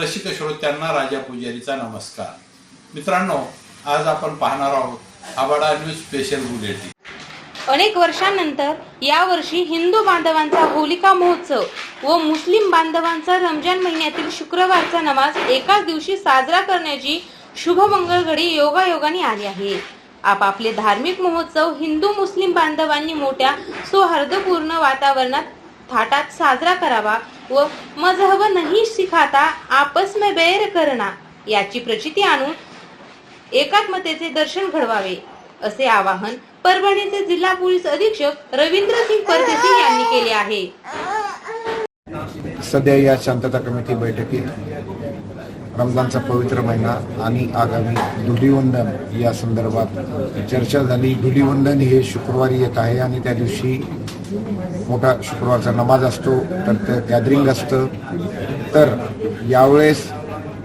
रसिक श्रोत्यांना राजा पुजारीचा नमस्कार. मित्रांनो आज आपण पाहणार आहोत आबाडा न्यूज स्पेशल बुलेटिन. अनेक वर्षांनंतर यावर्षी हिंदू बांधवांचा होलिका महोत्सव व मुस्लिम बांधवांचा रमजान महिन्यातील शुक्रवारचा नमाज एकाच दिवशी साजरा करण्याची शुभमंगळ घडी योगायोगाने आली आहे. आपापले धार्मिक महोत्सव हिंदू मुस्लिम बांधवांनी मोठ्या सौहार्दपूर्ण वातावरणात थाटात साजरा करावा व मजहब नाही सिखाता आपस में बैर करना. याची प्रचिती आणून एकात्मतेचे दर्शन घडवावे असे आवाहन परभणीचे जिल्हा पोलीस अधीक्षक रवींद्र सिंग परदेशी यांनी केले आहे. सध्या या शांतता कमिटी बैठकीत रमजानचा पवित्र महिना आणि आगामी धुलीवंदन या संदर्भात चर्चा झाली. धुलीवंदन हे शुक्रवारी येत आहे आणि त्या दिवशी मोठा शुक्रवारचा नमाज असतो तर ते गॅदरिंग असतं. तर यावेळेस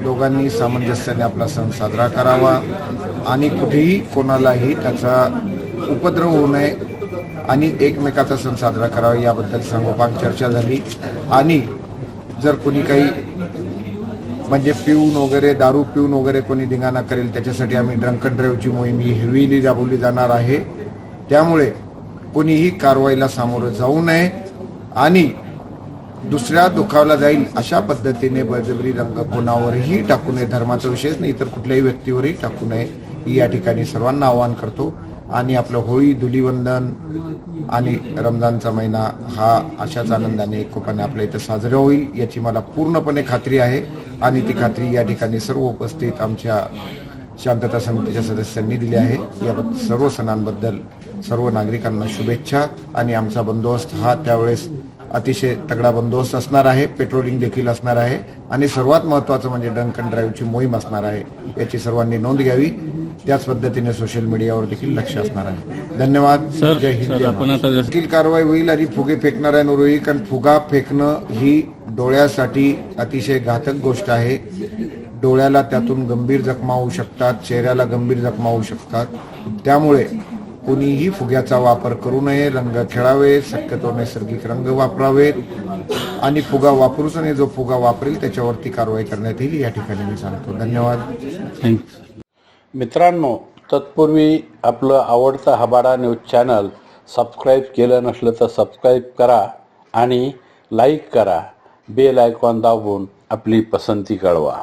दोघांनी सामंजस्याने आपला सण साजरा करावा. आणि कुठेही कोणालाही त्याचा उपद्रव होऊ नये आणि एकमेकाचा सण साजरा करावा याबद्दल सांगोपांग चर्चा झाली. आणि जर कोणी काही म्हणजे पिऊन वगैरे दारू पिऊन वगैरे कोणी धिंगाणा करेल त्याच्यासाठी आम्ही ड्रंकन ड्राईव्हची मोहीम ही हेवीली राबवली जाणार आहे. त्यामुळे कोणीही कारवाईला सामोरं जाऊ नये आणि दुसऱ्या दुखावला जाईल अशा पद्धतीने बळजबरी रंग कोणावरही टाकू नये धर्माचा विषयच नाही तर कुठल्याही व्यक्तीवरही टाकू नये ही या ठिकाणी सर्वांना आवाहन करतो. आणि आपलं होळी धुलीवंदन आणि रमजानचा महिना हा अशाच आनंदाने एकोपाने आपल्या इथं साजरा होईल याची मला पूर्णपणे खात्री आहे. आणि ती खात्री या ठिकाणी सर्व उपस्थित आमच्या शांतता समितीच्या सदस्यांनी दिली आहे. याबद्दल सर्व सणांबद्दल सर्व नागरिकांना शुभेच्छा आणि आमचा बंदोबस्त हा त्यावेळेस अतिशय तगडा बंदोबस्त असणार आहे. पेट्रोलिंग देखील असणार आहे. आणि सर्वात महत्वाचं म्हणजे डंक अँड ड्राईव्हची मोहीम असणार आहे. याची सर्वांनी नोंद घ्यावी. त्याच पद्धतीने सोशल मीडियावर देखील लक्ष असणार आहे. धन्यवाद. सर, जय हिंद देखील कारवाई होईल आणि फुगे फेकणाऱ्यांवर होईल कारण फुगा फेकणं ही डोळ्यासाठी अतिशय घातक गोष्ट आहे. डोळ्याला त्यातून गंभीर जखमा होऊ शकतात चेहऱ्याला गंभीर जखमा होऊ शकतात. त्यामुळे कोणीही फुग्याचा वापर करू नये रंग खेळावे शक्यतो नैसर्गिक रंग वापरावेत. आणि फुगा वापरूच आणि जो फुगा वापरेल त्याच्यावरती कारवाई करण्यात येईल या ठिकाणी मी सांगतो. धन्यवाद. मित्रांनो तत्पूर्वी आपलं आवडतं हबाडा न्यूज चॅनल सबस्क्राईब केलं नसलं तर सबस्क्राईब करा आणि लाईक करा. बेल आयकॉन दाबून आपली पसंती कळवा.